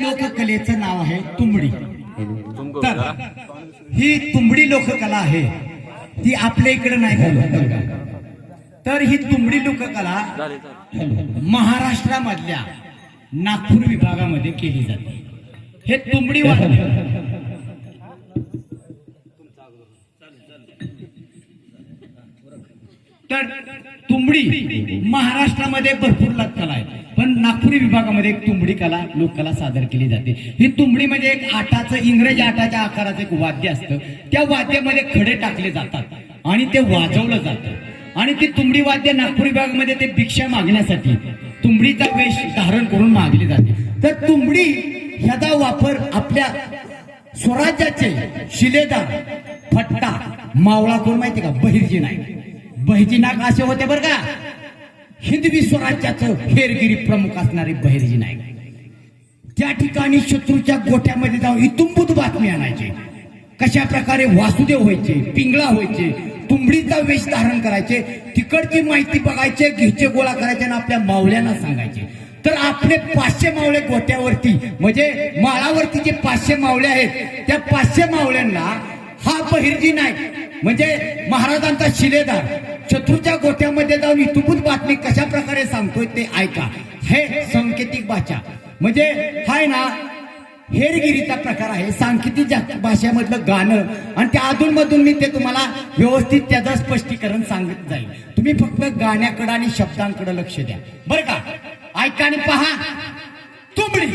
लोककलेचं नाव आहे तुंबडी. तर ही तुंबडी लोककला आहे. ती आपल्या इकडे नाही तर ही तुंबडी लोककला महाराष्ट्रामधल्या नागपूर विभागामध्ये केली जाते. हे तुंबडी वाद्य तर तुंबडी महाराष्ट्रामध्ये भरपूर ला- आहे. पण नागपुरी विभागामध्ये एक तुंबडी कला लोककला सादर केली जाते. ही तुंबडी म्हणजे एक आटाचं इंग्रजी आटाच्या आकाराचं एक वाद्य असतं. त्या वाद्यामध्ये खडे टाकले जातात आणि ते वाजवलं जातं. आणि ती तुंबडी वाद्य नागपूर विभागामध्ये ते भिक्षा मागण्यासाठी तुंबडीचा वेश धारण करून मागली जाते. तर तुंबडी ह्याचा वापर आपल्या स्वराज्याचे शिलेदार फट्टा मावळा कोण माहिती का? बहिर्जी नाईक. बहिर्जी नाग असे होते बरं का. हिंदवी स्वराज्याचं हेरगिरी प्रमुख असणारे बहिर्जी नाईक. त्या ठिकाणी शत्रूच्या गोठ्यामध्ये जाऊन इतुंबूत बातमी आणायचे. कशा प्रकारे वासुदेव व्हायचे पिंगळा व्हायचे तुंबडीचा वेश धारण करायचे तिकडची माहिती बघायचे घ्यायचे गोळा करायचे आणि आपल्या मावळ्यांना सांगायचे. तर आपले पाचशे मावळे गोट्यावरती म्हणजे माळावरती जे पाचशे मावळे आहेत त्या पाचशे मावळ्यांना हा बहिर्जी नाही. म्हणजे महाराजांचा शिलेदार. शत्रूच्या गोठ्यामध्ये जाऊन इतुपूत बातमी कशा प्रकारे सांगतोय ते ऐका. हे सांकेतिक भाषा. म्हणजे हाय ना हेरगिरीचा प्रकार आहे. सांकेतिक जा- भाषेमधलं गाणं आणि त्या अधूनमधून मी ते तुम्हाला व्यवस्थित त्याचं स्पष्टीकरण सांगत जाईल तुम्ही फक्त गाण्याकडं आणि शब्दांकडे लक्ष द्या. बरं का? ऐका आणि पहा. तुमडी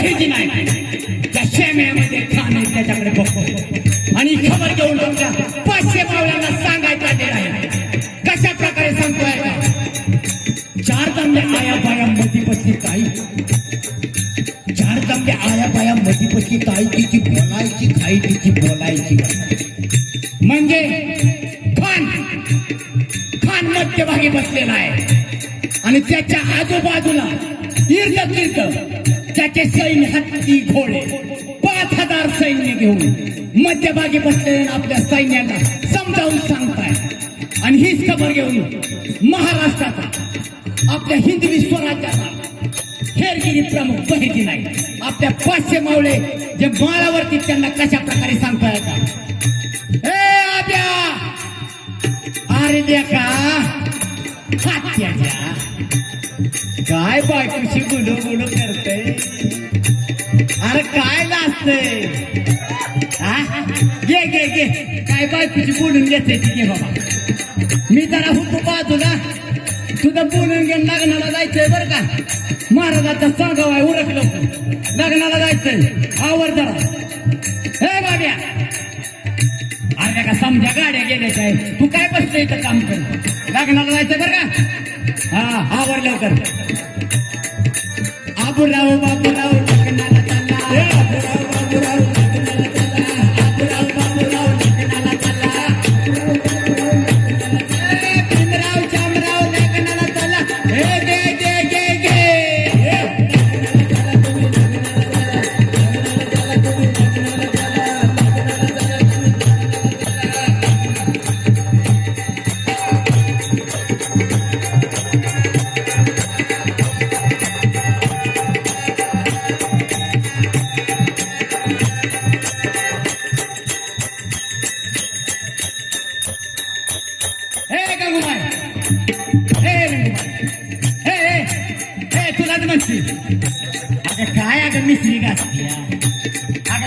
घेऊन नाही. त्या शामियामध्ये खान आहे त्याच्याकडे बघतो. आणि खबर घेऊन तुमच्या पाचशे मावळ्यांना सांगायचा देणार आहे कशा प्रकारे सांगतोय? चार तांब्या आया बाया मधी बसली ताई. चार तांब्या आया बाया मधी बसली ताई. तिची बोलायची खाई तिची बोलायची. म्हणजे खान खान मध्यभागी बसलेला आहे. आणि त्याच्या ते सैन्य हत्ती घोडे. पाच हजार सैन्य घेऊन मध्यभागी बसलेल्या आपल्या सैन्याला समजावून सांगताय. आणि हीच खबर घेऊन महाराष्ट्राचा आपल्या हिंदवी स्वराज्याचा हेरगिरी प्रमुख बहिरी नाही. आपल्या पाचशे मावळे जे माळावरती त्यांना कशा प्रकारे सांगता येतात? ए आब्या अरे देखा हात्याच्या काय बायकोशी गुड गुलू करते अरे काय लाजतंय? घे घे घे. काय बायकोशी बोलून घेते ती घे बाबा. मी जरा होतो बाजूला तुझं बोलून घे लग्नाला जायचंय बरं का? महाराजाचा सांगाव आहे उरकलो लग्नाला जायचंय. आवर जरा. हे बाब्या. अरे का समजा गाड्या गेल्या काय तू काय बसतोय इथं काम कर लग्नाला जायचं बरं का? हा आवर लवकर आबुराव बाबूराव लग्नाला चालला आबुराव बाबूराव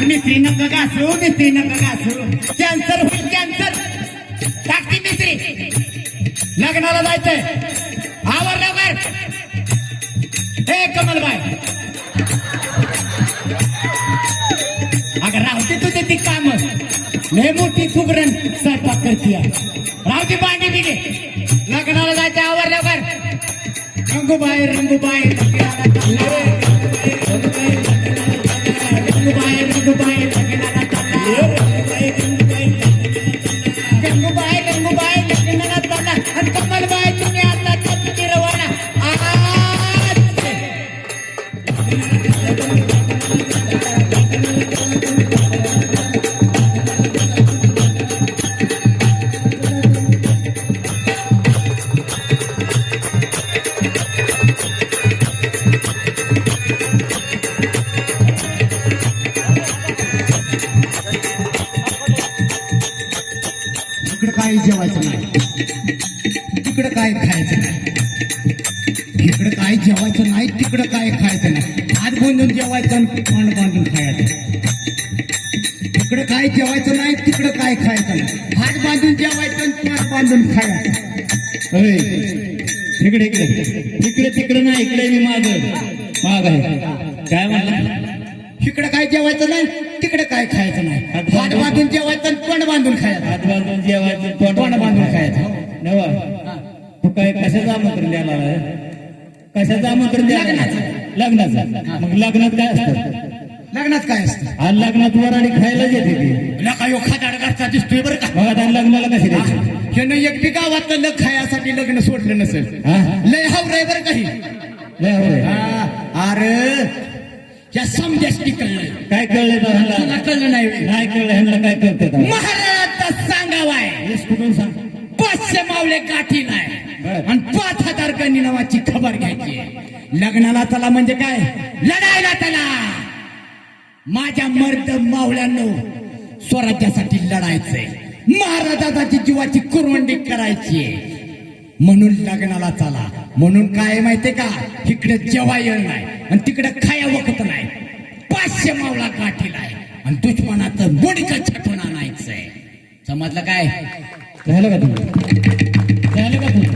मिस्त्री नका घासू मिस्त्री नका घासू कॅन्सर होईल कॅन्सर टाकती मिस्त्री. लग्नाला जायचंय. आवर लवकर हे कमलबाई. अगं राहते तुझे ती काम. लय मोठी फुगरण स्वयंपाक करते राहते पाणी बिगे लग्नाला जायचं आवर लवकर रंगूबाई रंगूबाई लग्नाला चालले. रंगूबाई. काय जेवायचं नाही? तिकडं काय खायचं नाही? इकडं काय जेवायचं नाही तिकडं काय खायचं नाही? हात बांधून जेवायचं आणि तोंड बांधून खायचं. इकडं काय जेवायचं नाही तिकडं काय खायचं नाही? हात बांधून जेवायचं आणि तोंड बांधून खायचं. होय. इकडे इकडे. इकडे तिकडे नाही इकडे मी माग. माग आहे. काय म्हणलं? इकडं काय जेवायचं नाही तिकडं काय खायचं नाही. हात बांधून जेवायचं आणि तोंड बांधून खायचं. हात बांधून जेवायचं तोंड तोंड बांधून खायचं. नवा तू काय कशाचं आमंत्रण द्यायला आलाय? कशाचं आमंत्रण द्यायला आलाय? लग्नाचं. मग लग्नात काय असतं? लग्नात काय असतं? आज लग्नात वराडी खायलाच येते ती. लका यो दिसतोय बरं का? मग आता लग्नाला कशी द्यायची? ह्यानं एक बी गावातलं लग खायासाठी लग्न सोडलं नसेल. हा? लय हावराय बरं काही लय होय. अरे या समजाच कळलं. काय कळलं तुला? कळलं नाही. व्हय. नाही कळलं ह्यांना काय कळतं महाराजाचा सांगावाय. कुठून सांग? पाचशे मावले गाठी नाही. बरं. आणि पाच हजार गणी नावाची खबर घ्यायची. लग्नाला चला म्हणजे काय? लढायला चला माझ्या मर्द मावळ्यांनो स्वराज्यासाठी लढायचंय. महाराजाची जीवाची कुरवंडी करायची म्हणून लग्नाला चला. म्हणून काय माहितीये का? इकडे जेवायला नाही. आणि तिकडे खाया वखत नाही. पाचशे मावळा गाठीला आहे. आणि दुश्मनाचं मुडकं छटून आणायचंय. समजलं काय? झालं का तुम्ही? झालं का तुम्ही?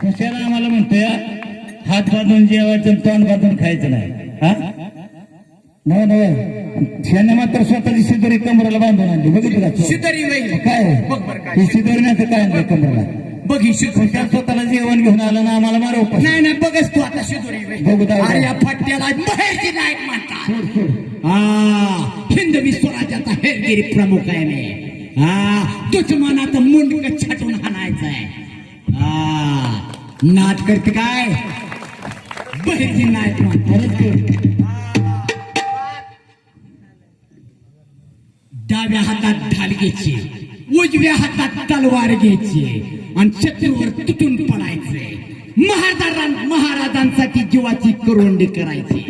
कशाला आम्हाला म्हणतोय हात बांधून जेवायचं तोंड बांधून खायचं नाही. हा? नव नव त्याने मात्र स्वतःची शिदोरी कमराला बांधून आणली. बघितलं शिदरी वैल काय? बघ बरं काय. ही शिदोरण्याचं काय आणलं कमराला? बघ ही शिदोरी त्या स्वतःला जेवण घेऊन आलं ना आम्हाला मारा उपास नाही नाही बघच तू आता शिदोरी वैल. बघू. अरे या फट्ट्याला म्हणतात. सोड सोड. हा हिंदवी स्वराज्याचा हेरगिरी प्रमुख आहे मी. हा दुश्मनाचं मुंडक छाटून हाणायचंय हा नाद करते काय? बहिरजी नायक म्हणतो डाव्या हातात ढाल घ्यायची उजव्या हातात तलवार घ्यायची. आणि शत्रूवर तुटून पडायचे. महाराजां महाराजांसाठी जीवाची करवंडी करायची.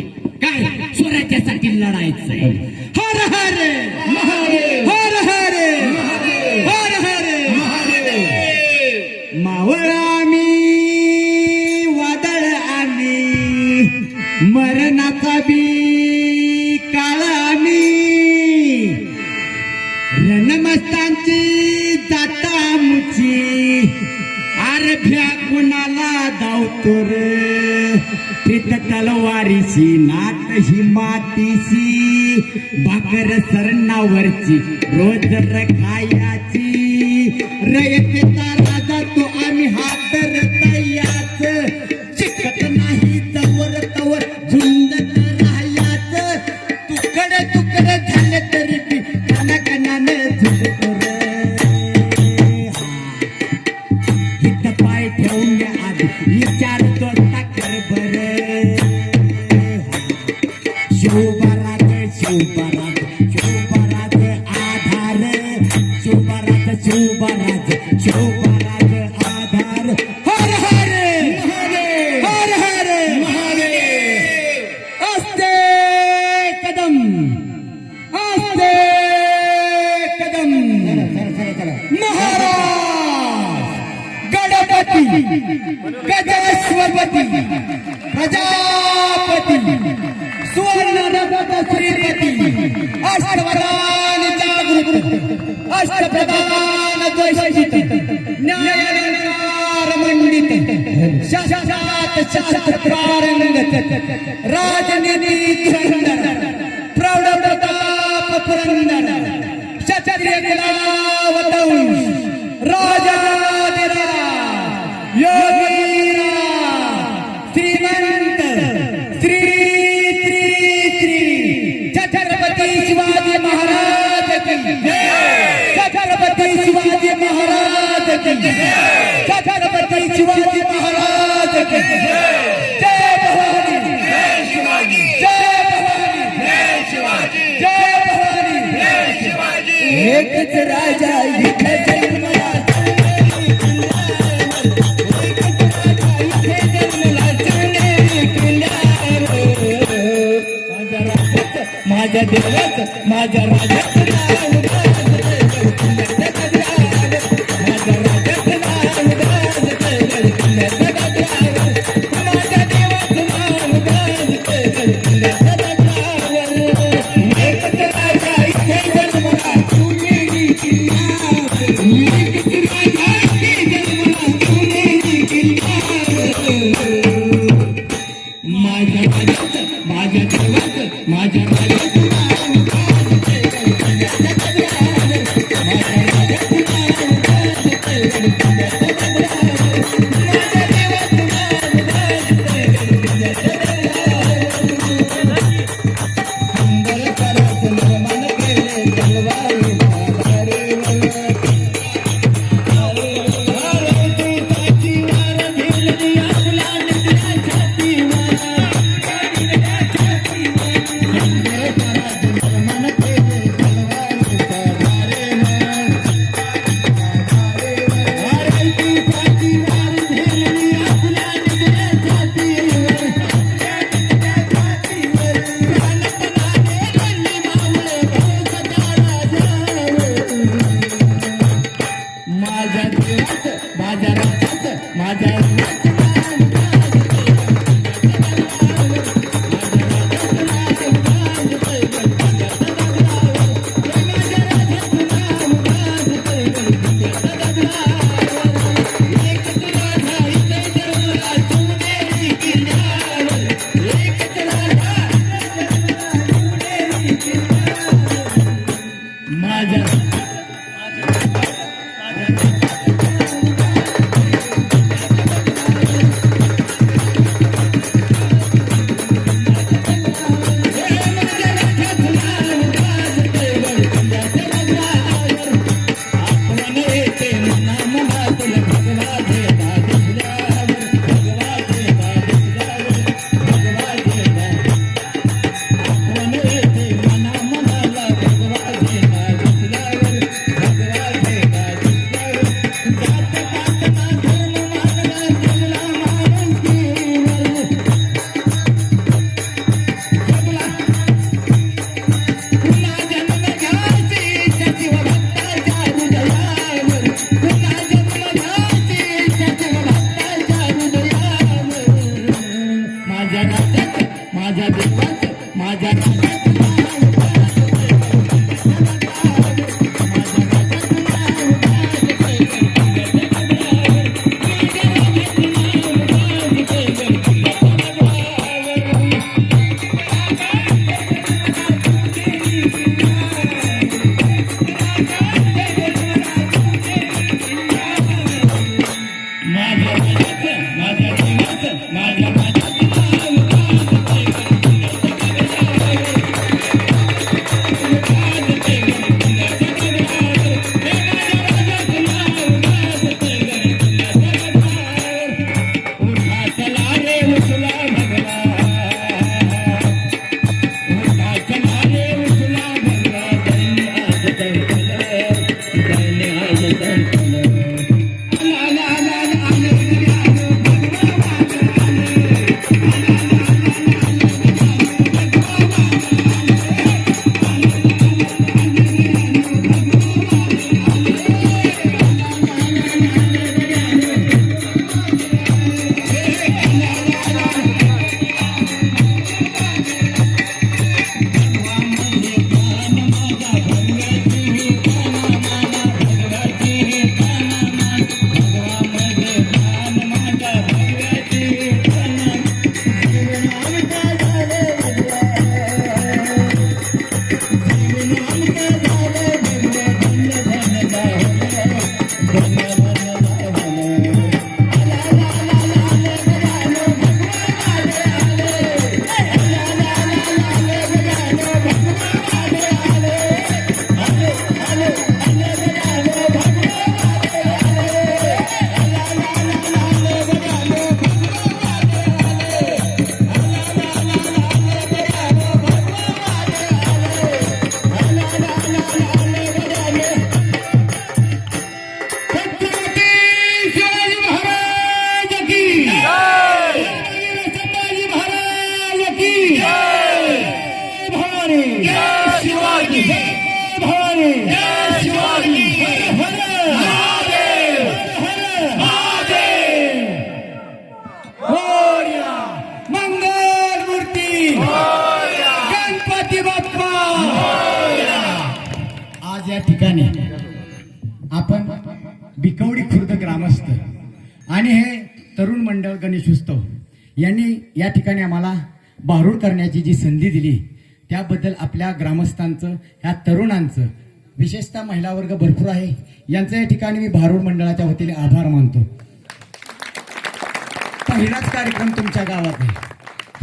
काय? स्वराज्यासाठी लढायचंय हर हर! महादेव! हर हर! हर हर! मावळ आम्ही वादळ आम्ही मरणाचा बी आरभ्या कुणाला धावतो रे? तलवारीशी नात ही मातीशी भाकर सरणावरची रोज रखायाची. खायाची जागृत अष्टप्रधान द्वैशित न्यायालंकार मंडित शास्त्रात शास्त्र प्रारंगत राजनीती धुरंधर प्रौढ प्रताप पुरंदर क्षत्रिय कलावतंश राजा योगी छत्रपती शिवाजी महाराज की जय. भवानी. जय शिवाजी. जय भवानी. जय भवानी. एकच राजा इथे जन्मला. माझ्या देवाच माझ्या राजाचं. शिवाजी. मंगल मूर्ती. गणपती बाप्पा. आज या ठिकाणी आपण बिकवडी खुर्द ग्रामस्थ आणि हे तरुण मंडळ गणेश उत्सव यांनी या ठिकाणी आम्हाला भारूड करण्याची जी संधी दिली त्याबद्दल आपल्या ग्रामस्थांचं ह्या तरुणांचं विशेषतः महिला वर्ग भरपूर आहे. यांचं या ठिकाणी मी भारूड मंडळाच्या वतीने आभार मानतो. पहिलाच कार्यक्रम तुमच्या गावात आहे.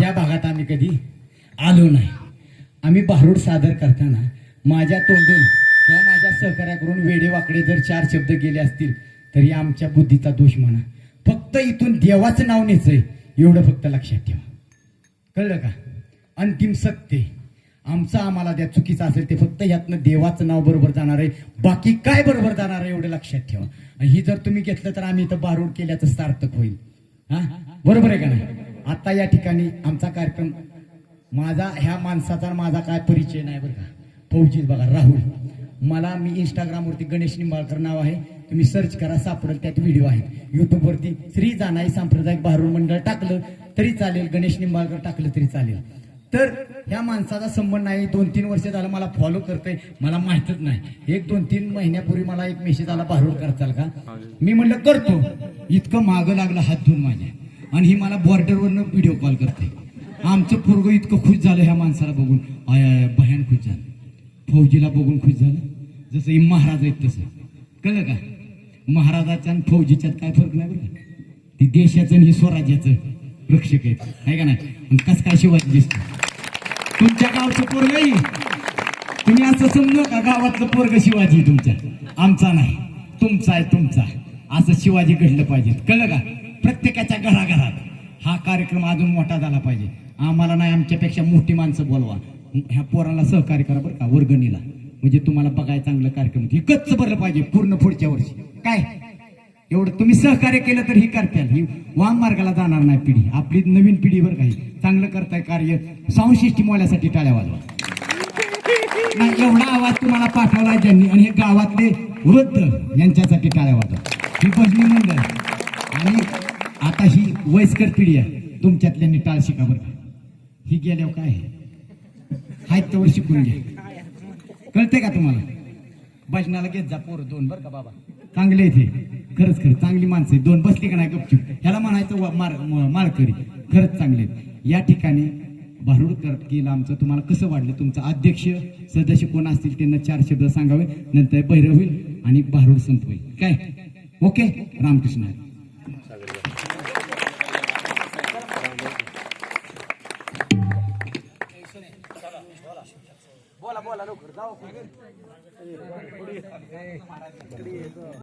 या भागात आम्ही कधी आलो नाही. आम्ही भारूड सादर करताना माझ्या तोंडून किंवा माझ्या सहकार्याकडून वेडे वाकडे जर चार शब्द गेले असतील तरी आमच्या बुद्धीचा दोष म्हणा. फक्त इथून देवाचं नाव न्यायचंय एवढं फक्त लक्षात ठेवा. कळलं का? अंतिम सत्य. आमचं आम्हाला त्या चुकीचं असेल ते फक्त यातनं देवाचं नाव बरोबर जाणार आहे. बाकी काय बरोबर जाणार आहे एवढं लक्षात ठेवा. ही जर तुम्ही घेतलं तर आम्ही इथं बारूड केल्याचं सार्थक होईल. हा? बरोबर आहे का नाही? आता या ठिकाणी आमचा कार्यक्रम माझा ह्या माणसाचा माझा काय परिचय नाही बरं का? फौजीत बघा राहुल. मला मी इंस्टाग्रामवरती गणेश निंबाळकर नाव आहे. तुम्ही सर्च करा सापडेल त्यात व्हिडिओ आहेत. युट्यूबवरती श्री जानाई सांप्रदायिक भारूड मंडळ टाकलं तरी चालेल गणेश निंबाळकर टाकलं तरी चालेल. तर ह्या माणसाचा संबंध नाही. दोन तीन वर्ष झालं मला फॉलो करतोय. मला माहितच नाही. एक दोन तीन महिन्यापूर्वी मला एक मेसेज आला बाहेर करताल का? मी म्हणलं करतो. इतकं मागं लागलं हात धुवून माझ्या. आणि ही मला बॉर्डरवरनं व्हिडिओ कॉल करते आमचं पोरग इतकं खुश झालं ह्या माणसाला बघून. आय भयान खुश झालं. फौजीला बघून खुश झालं. जसं हे महाराज आहेत तसं. कळलं का? महाराजाच्या आणि फौजीच्यात काय फरक नाही बरं ती देशाचं आणि स्वराज्याचं रक्षक आहेत. आहे का नाही? आणि कसं काय शिवाजी दिसतो तुमच्या गावचं पोरग आहे. तुम्ही असं समजू नका गावातलं पोरग शिवाजी आहे तुमच्या? आमचा नाही. तुमचा आहे तुमचा असं शिवाजी घडलं पाहिजे. कळलं का? प्रत्येकाच्या घराघरात हा कार्यक्रम अजून मोठा झाला पाहिजे. आम्हाला नाही आमच्यापेक्षा मोठी माणसं बोलवा. ह्या पोराला सहकार्य करा बरं का वर्गणीला. म्हणजे तुम्हाला बघायला चांगलं कार्यक्रम होतं. हे भरलं पाहिजे पूर्ण पुढच्या वर्षी. काय? एवढं तुम्ही सहकार्य केलं तर ही करताल. ही वाम मार्गाला जाणार नाही पिढी. आपली नवीन पिढी काही चांगलं करताय कार्य. साऊंड सिस्टीम वाल्यासाठी टाळ्या वाजवा. एवढा आवाज तुम्हाला पाठवला ज्यांनी आणि हे गावातले वृद्ध यांच्यासाठी टाळ्या वाजवा. ही भजनी मंडळ. आणि आता ही वयस्कर पिढी आहे. तुमच्यातल्यांनी टाळ शिका बरं ही गेल्यावर काय आहे? त्यावर शिकून घ्या कळते का तुम्हाला? भजनाला घेत जा पोरं दोन बरं का बाबा. चांगले इथे खरंच खरं चांगली माणसं दोन बसली का नाही गपचूप? ह्याला म्हणायचं मार माळकरी खरंच चांगले आहेत. या ठिकाणी भारूडकर केलं आमचं. तुम्हाला कसं वाटलं? तुमचं अध्यक्ष सदस्य कोण असतील त्यांना चार शब्द सांगावे. नंतर भैरव होईल आणि भारूड संत होईल. काय? ओके? रामकृष्ण हरी.